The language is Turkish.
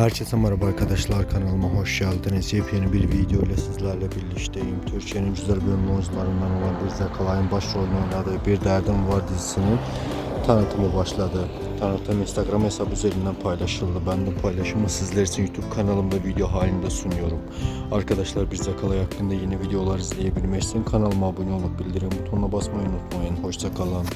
Herkese merhaba arkadaşlar kanalıma hoş geldiniz. Yepyeni bir video ile sizlerle birlikteyim. Türkiye'nin güzel bölüm oyuncularından olan bir Zakalay'ın başrolünü oynadığı Bir Derdim Var dizisinin tanıtımı başladı. Tanıtım Instagram hesabı üzerinden paylaşıldı. Ben de paylaşımı sizler için YouTube kanalımda video halinde sunuyorum. Arkadaşlar Bir Zakalay hakkında yeni videolar izleyebilmek için kanalıma abone olup bildirim butonuna basmayı unutmayın. Hoşçakalın.